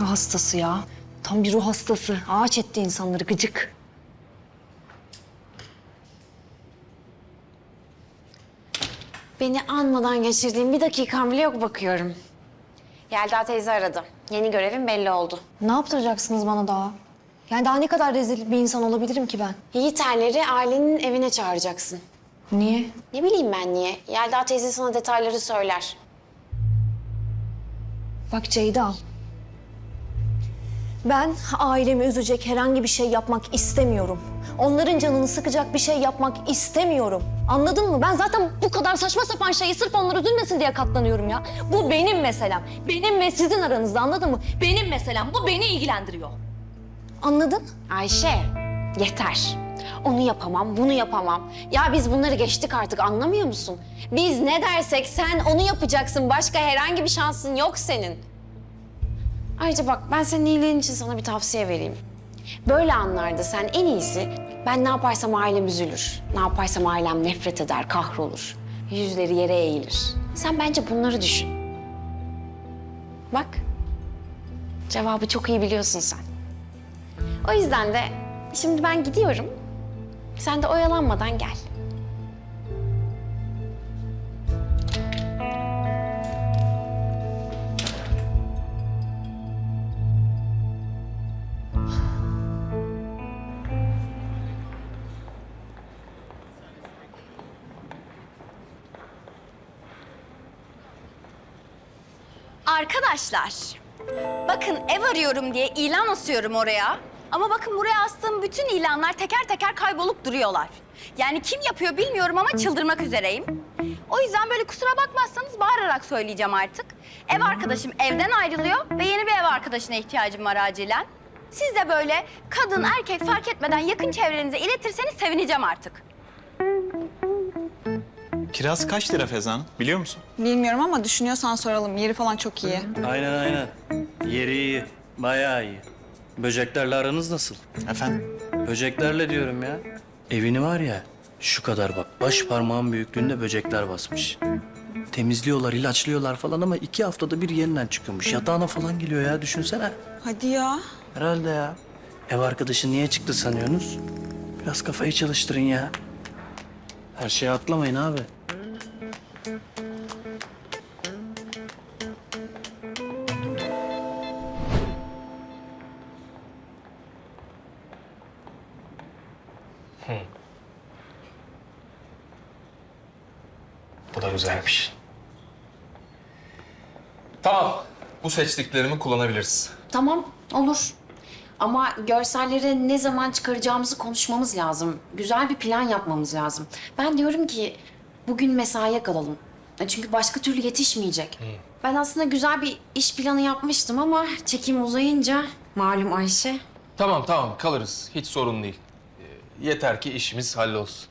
Ruh hastası ya. Tam bir ruh hastası. Ağaç etti insanları gıcık. Beni anmadan geçirdiğim bir dakikam bile yok bakıyorum. Yelda teyze aradı. Yeni görevim belli oldu. Ne yaptıracaksınız bana daha? Yani daha ne kadar rezil bir insan olabilirim ki ben? Yiğiterleri ailenin evine çağıracaksın. Niye? Ne bileyim ben niye? Yelda teyze sana detayları söyler. Bak Ceyda. Ben ailemi üzecek herhangi bir şey yapmak istemiyorum. Onların canını sıkacak bir şey yapmak istemiyorum. Anladın mı? Ben zaten bu kadar saçma sapan şeyi sırf onlar üzülmesin diye katlanıyorum ya. Bu benim meselem. Benim ve sizin aranızda anladın mı? Benim meselem. Bu beni ilgilendiriyor. Anladın? Ayşe, yeter. Onu yapamam, bunu yapamam. Ya biz bunları geçtik artık anlamıyor musun? Biz ne dersek sen onu yapacaksın. Başka herhangi bir şansın yok senin. Ayrıca bak ben senin iyiliğin için sana bir tavsiye vereyim. Böyle anlarda sen en iyisi ben ne yaparsam ailem üzülür. Ne yaparsam ailem nefret eder, kahrolur. Yüzleri yere eğilir. Sen bence bunları düşün. Bak, cevabı çok iyi biliyorsun sen. O yüzden de şimdi ben gidiyorum. Sen de oyalanmadan gel. Arkadaşlar, bakın ev arıyorum diye ilan asıyorum oraya. Ama bakın buraya astığım bütün ilanlar teker teker kaybolup duruyorlar. Yani kim yapıyor bilmiyorum ama çıldırmak üzereyim. O yüzden böyle kusura bakmazsanız bağırarak söyleyeceğim artık. Ev arkadaşım evden ayrılıyor ve yeni bir ev arkadaşına ihtiyacım var acilen. Siz de böyle kadın erkek fark etmeden yakın çevrenize iletirseniz sevineceğim artık. Kiraz kaç lira Fezan biliyor musun? Bilmiyorum ama düşünüyorsan soralım. Yeri falan çok iyi. Aynen aynen. Yeri iyi. Bayağı iyi. Böceklerle aranız nasıl? Efendim? Böceklerle diyorum ya. Evini var ya şu kadar bak baş parmağın büyüklüğünde böcekler basmış. Temizliyorlar, ilaçlıyorlar falan ama iki haftada bir yeniden çıkıyormuş. Yatağına falan geliyor ya düşünsene. Hadi ya. Herhalde ya. Ev arkadaşı niye çıktı sanıyorsunuz? Biraz kafayı çalıştırın ya. Her şeye atlamayın abi. Bu da güzelmiş. Tamam. Bu seçtiklerimi kullanabiliriz. Tamam, olur. Ama görselleri ne zaman çıkaracağımızı konuşmamız lazım. Güzel bir plan yapmamız lazım. Ben diyorum ki bugün mesaiye kalalım. E Çünkü başka türlü yetişmeyecek. Ben aslında güzel bir iş planı yapmıştım ama çekim uzayınca malum Ayşe. Tamam tamam kalırız. Hiç sorun değil. Ee, Yeter ki işimiz hallolsun.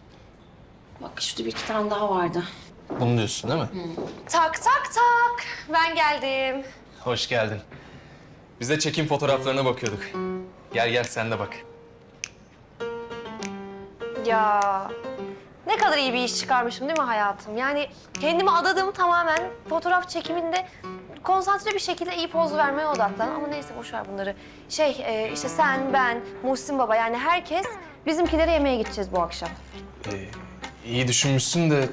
Bak şurada bir iki tane daha vardı. Bunu diyorsun değil mi? Tak tak tak. Ben geldim. Hoş geldin. Biz de çekim fotoğraflarına bakıyorduk. Gel gel sen de bak. Ya ne kadar iyi bir iş çıkarmışım değil mi hayatım? Yani kendimi adadım tamamen fotoğraf çekiminde konsantre bir şekilde iyi poz vermeye odaklan. Ama neyse boş ver bunları. Şey e, işte sen, ben, Muhsin Baba yani herkes bizimkilere yemeğe gideceğiz bu akşam. Ee, iyi düşünmüşsün de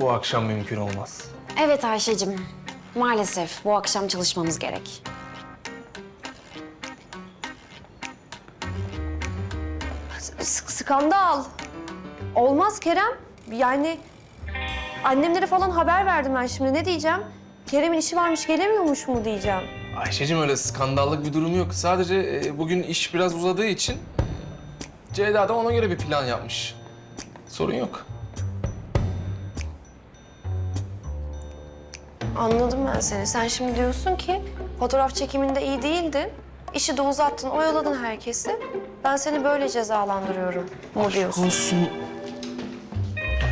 bu akşam mümkün olmaz. Evet Ayşe'cim. Maalesef bu akşam çalışmamız gerek. S- skandal. Olmaz Kerem. Yani annemlere falan haber verdim ben şimdi. Ne diyeceğim? Kerem'in işi varmış gelemiyormuş mu diyeceğim. Ayşe'cim öyle skandallık bir durum yok. Sadece e, bugün iş biraz uzadığı için Ceyda da ona göre bir plan yapmış. Sorun yok. Anladım ben seni. Sen şimdi diyorsun ki fotoğraf çekiminde iyi değildin. İşi de uzattın, oyaladın herkesi. Ben seni böyle cezalandırıyorum mu diyorsun? Olsun.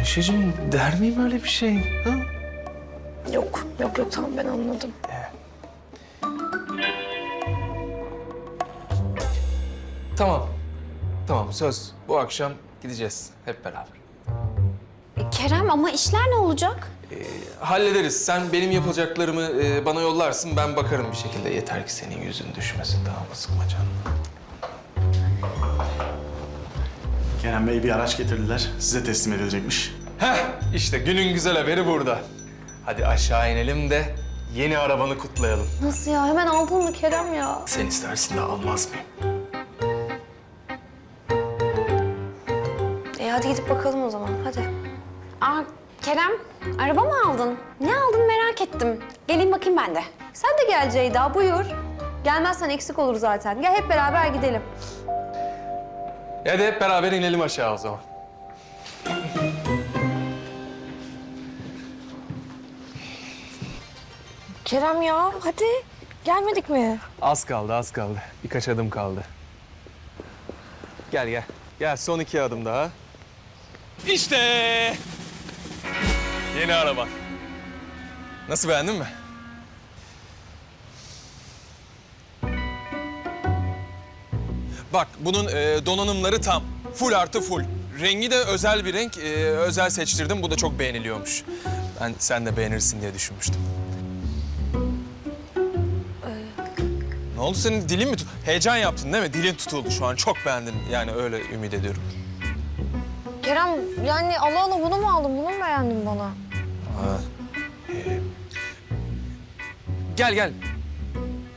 Ayşe'cim der miyim öyle bir şey? Ha? Yok, yok yok tamam ben anladım. Tamam. Tamam söz. Bu akşam gideceğiz hep beraber. E, Kerem ama işler ne olacak? hallederiz. Sen benim yapacaklarımı e, bana yollarsın. Ben bakarım bir şekilde. Yeter ki senin yüzün düşmesin. Tamam mı? Sıkma canını. Kerem Bey bir araç getirdiler. Size teslim edilecekmiş. Heh, işte günün güzel haberi burada. Hadi aşağı inelim de yeni arabanı kutlayalım. Nasıl ya? Hemen aldın mı Kerem ya? Sen istersin de almaz mıyım? E hadi gidip bakalım o zaman. Hadi. Aa Kerem, araba mı aldın? Ne aldın merak ettim. Geleyim bakayım ben de. Sen de gel Ceyda buyur. Gelmezsen eksik olur zaten. Gel hep beraber gidelim. Hadi hep beraber inelim aşağı o zaman. Kerem ya hadi. Gelmedik mi? Az kaldı, az kaldı. Birkaç adım kaldı. Gel gel. Gel son iki adım daha. İşte. Yeni araba. Nasıl beğendin mi? Bak bunun e, donanımları tam. Full artı full. Rengi de özel bir renk. e, özel seçtirdim. Bu da çok beğeniliyormuş. Ben sen de beğenirsin diye düşünmüştüm. Ne oldu senin dilin mi tut? Heyecan yaptın değil mi? Dilin tutuldu şu an. Çok beğendin. Yani öyle ümit ediyorum. Kerem yani Allah Allah bunu mu aldın? Bunu mu beğendin bana? Gel gel.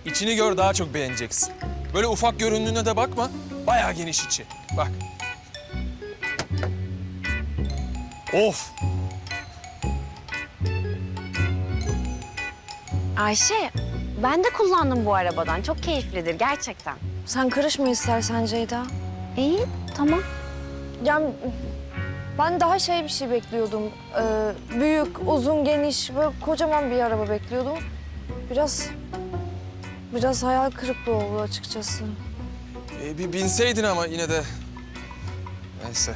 İçini gör daha çok beğeneceksin. Böyle ufak göründüğüne de bakma. Bayağı geniş içi. Bak. Of. Ayşe, ben de kullandım bu arabadan. Çok keyiflidir gerçekten. Sen karışma istersen Ceyda. İyi, tamam. Ya ben daha şey bir şey bekliyordum. Ee, büyük, uzun, geniş, böyle kocaman bir araba bekliyordum. Biraz, biraz hayal kırıklığı oldu açıkçası. Ee, bir binseydin ama yine de. Neyse.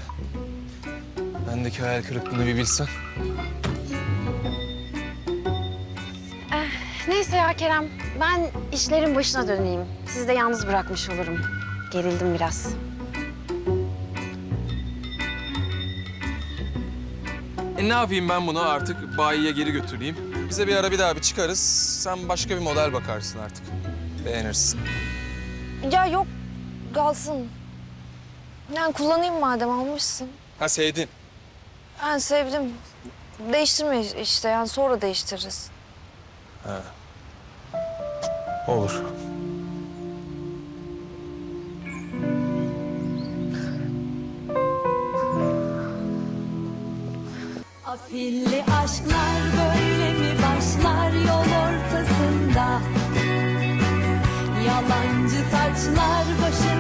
Bendeki hayal kırıklığını bir bilsen. Neyse ya Kerem, ben işlerin başına döneyim. Sizi de yalnız bırakmış olurum. Gerildim biraz. E ne yapayım ben bunu artık bayiye geri götüreyim. Bize bir ara bir daha bir çıkarız. Sen başka bir model bakarsın artık. Beğenirsin. Ya yok, kalsın. Yani kullanayım madem almışsın. Ha sevdin. Ben sevdim. Değiştirme işte yani sonra değiştiririz. Olur. Afilli aşklar böyle mi başlar yol ortasında? Yalancı taçlar başında